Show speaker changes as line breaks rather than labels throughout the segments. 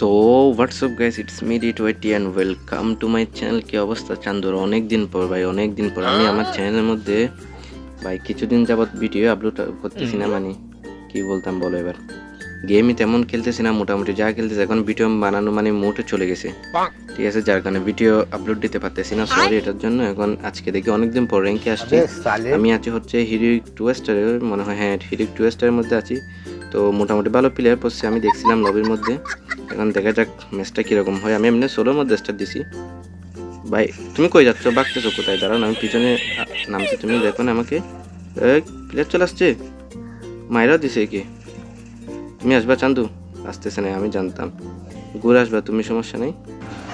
তো WhatsApp guys it's me D twenty and welcome to my channel কি অবস্থা চান্দুর? অনেক দিন পর ভাই অনেক দিন পর। আমি আমার চ্যানেলের মধ্যে ভাই কিছুদিন যাবৎ ভিডিও আপলোড করতেছি না মানে কি বলতাম বলো এবার। গেমই তেমন খেলতেছি না মোটামুটি যা খেলতেছি এখন ভিডিও বানানো মানে মোটে চলে গেছে। ঠিক আছে যার কারণে ভিডিও আপলোড দিতে পারতেছি না সরি এটার জন্য এখন আজকে দেখি অনেকদিন পর র্যাঙ্কে আসছে। আমি আছি হচ্ছে হিরিক টু স্টারের মনে হয় হ্যাঁ হিরিক টু স্টারের মধ্যে আছি। তো মোটামুটি ভালো প্লেয়ার পড়ছে আমি দেখছিলাম লবির মধ্যে। এখন দেখা যাক ম্যাচটা কীরকম হয়। আমি এমনি ষোলোর মধ্যে স্টার্ট দিছি। ভাই তুমি কই যাচ্ছ? বাগতেছো কোথায়? দাঁড়ান আমি পিছনে নামছি। তুমি দেখো না আমাকে। প্লেয়ার চলে আসছে। মায়েরা দিছে কি তুমি আসবা চান্দু? আসতেছে না, আমি জানতাম। ঘুরে আসবা, তুমি সমস্যা নেই।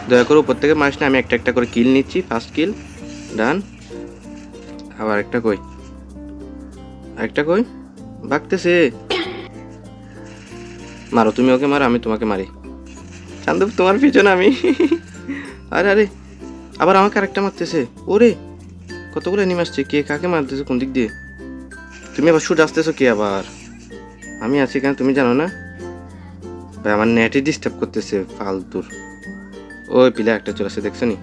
দয়া করে উপর থেকে মারিস না, আমি একটা একটা করে কিল নিচ্ছি ফার্স্ট কিল ডান আবার একটা কই? আরেকটা কই? বাগতেছে। মারো, তুমি ওকে মারো, আমি তোমাকে মারি। চান্দু, তোমার পিছনে আমি। আরে আরে। আবার আমাকে আরেকটা মারতেছে। ওরে, কতগুলো এনিমি আসছে? কে কাকে মারতেছে কোন দিক দিয়ে? তুমি আবার শুট আসতেছো কে আবার? আমি আছি কেন তুমি জানো না? ভাই, আমার নেটে ডিস্টার্ব করতেছে ফালতুর। ওই পিলা, একটা চলে আসছে দেখছ নি?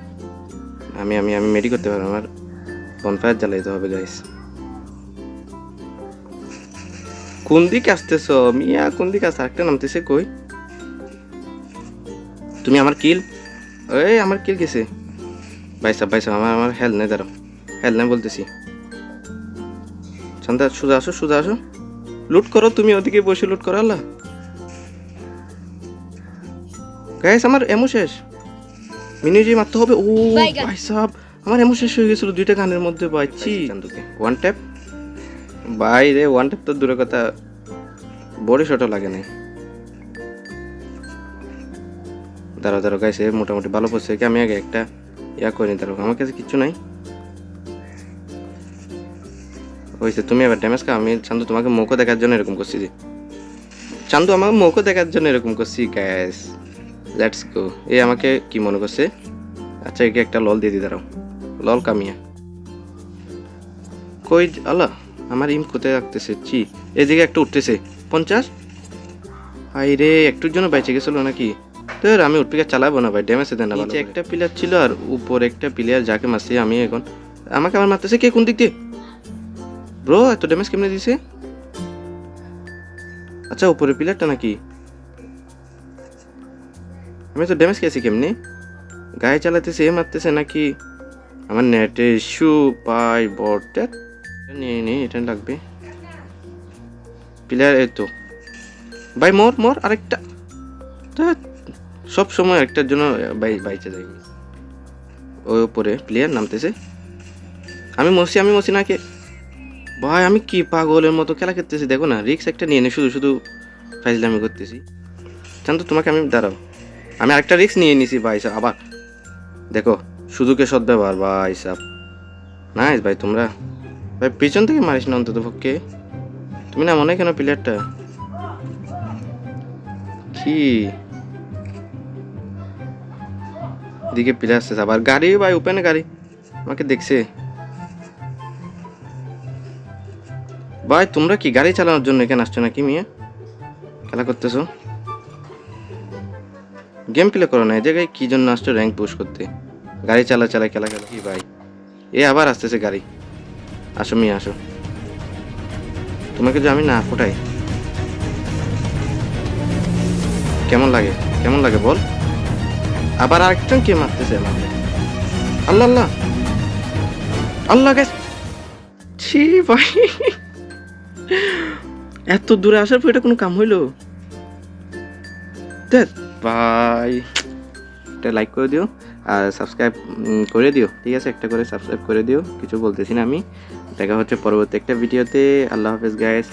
আমি আমি আমি মেডি করতে পারব আমার বনফায়ার জ্বালাইতে হবে গাইস কোন দিকে আসতেছো? মিয়া, কোন দিকে আসছে আরেকটা নামতেছে কই? তুমি আমার কিল এই, আমার কিল গেছে। ভাই সাহেব ভাই সাহেব আমার আমার হেল নেই, দাঁড়াও। হেল নেই বলতেছি। চান্দা সোজা আসো সোজা আসো। লুট করো তুমি ওদিকে বসে লুট করো আল্লাহ। গাইস আমার এমো শেষ। মিনিজি মারতে হবে ও ভাই সাহেব আমার এমো শেষ হয়ে গেছিল দুইটা গানের মধ্যে চান্দুকে। ওয়ান ট্যাপ ভাই রে ওয়ান ট্যাপ তো দূরের কথা। বডি শটও লাগে নাই। দাঁড়াও দাঁড়াও গাইছে মোটামুটি ভালো পড়ছে কি আমি আগে একটা ইয়া করিনি দাঁড়াও আমার কাছে কিচ্ছু নাই। হয়েছে তুমি এবার ড্যামেজ খা আমি চান্দু তোমাকে মুখও দেখার জন্য এরকম করছি যে। চান্দু আমাকে মুখও দেখার জন্য এরকম করছি গ্যাস লেটস গো এ আমাকে কি মনে করছে? আচ্ছা একে একটা লল দিয়ে দি দাঁড়াও। লল কামিয়া। কই আল্লাহ আমার ইম কোথায় রাখতেছে? চি এদিকে একটা উঠতেছে। পঞ্চাশ? হাই রে একটুর জন্য বেঁচে গেছিল নাকি? তোর আমি উঠপিকা চালাবো না ভাই ড্যামেজ দেন না একটা প্লেয়ার ছিল আর উপর একটা প্লেয়ার যাকে মারছি আমি এখন। আমাকে আমার মারতেছে কে কোন দিক দিয়ে? ব্রো, এত ড্যামেজ কেমনে দিছে? আচ্ছা উপরে প্লেয়ারটা নাকি? আমি তো ড্যামেজ খেয়েছি কেমনি? গায়ে চালাতেছে, এ মারতেছে নাকি? আমার নেটে ইস্যু পাই বটটা নিয়ে নিয়ে এটা লাগবে। প্লেয়ার এই তো। ভাই, মোর মোর, আরেকটা। সব সময় একটার জন্য বাই বাইচে যাই ওই উপরে প্লেয়ার নামতেছে। আমি মসি আমি মসি নাকি? ভাই, আমি কি পাগলের মতো খেলা খেলতেছি? দেখো না রিক্স একটা নিয়ে নে, শুধু শুধু ফাইজলামি করতেছি। জানতো তোমাকে আমি, দাঁড়াও। আমি আরেকটা রিক্স নিয়ে নিছি, ভাই সাহেব আবার। দেখো সুযোগে সদ্ব্যবহার ভাই সাহেব নাইস ভাই, তোমরা। ভাই, পিছন থেকে মারিস না অন্তত পক্ষে। তুমি না মনে কেন প্লেয়ারটা কি? দিকে প্লেয়ার আবার গাড়ি, ভাই ওপেনে গাড়ি। আমাকে দেখছে। ভাই, তোমরা কি গাড়ি চালানোর জন্য এখানে আসছো নাকি মিয়া? খেলা করতেছো? গেম প্লে করো না, এই জায়গায় কি জন্য আসছো র্যাঙ্ক পুশ করতে? গাড়ি চালা চালা, খেলা খেলা। কি ভাই? এ আবার আসতেছে গাড়ি। আসো মিয়া, আসো। তোমাকে যে আমি না ফোটাই কেমন লাগে? কেমন লাগে বল? আবার আরেকজন কে মারতেছে আমাকে? আল্লাহ আল্লাহ। আল্লাহ গেছে ছি, ভাই। এত দূরে আসার পর এটা কোনো কাম হইল? বাই। একটা লাইক করে দিও, আর সাবস্ক্রাইব করে দিও, ঠিক আছে? একটা করে সাবস্ক্রাইব করে দিও, কিছু বলতেছি না আমি। দেখা হচ্ছে পরবর্তী একটা ভিডিওতে। আল্লাহ হাফেজ গাইস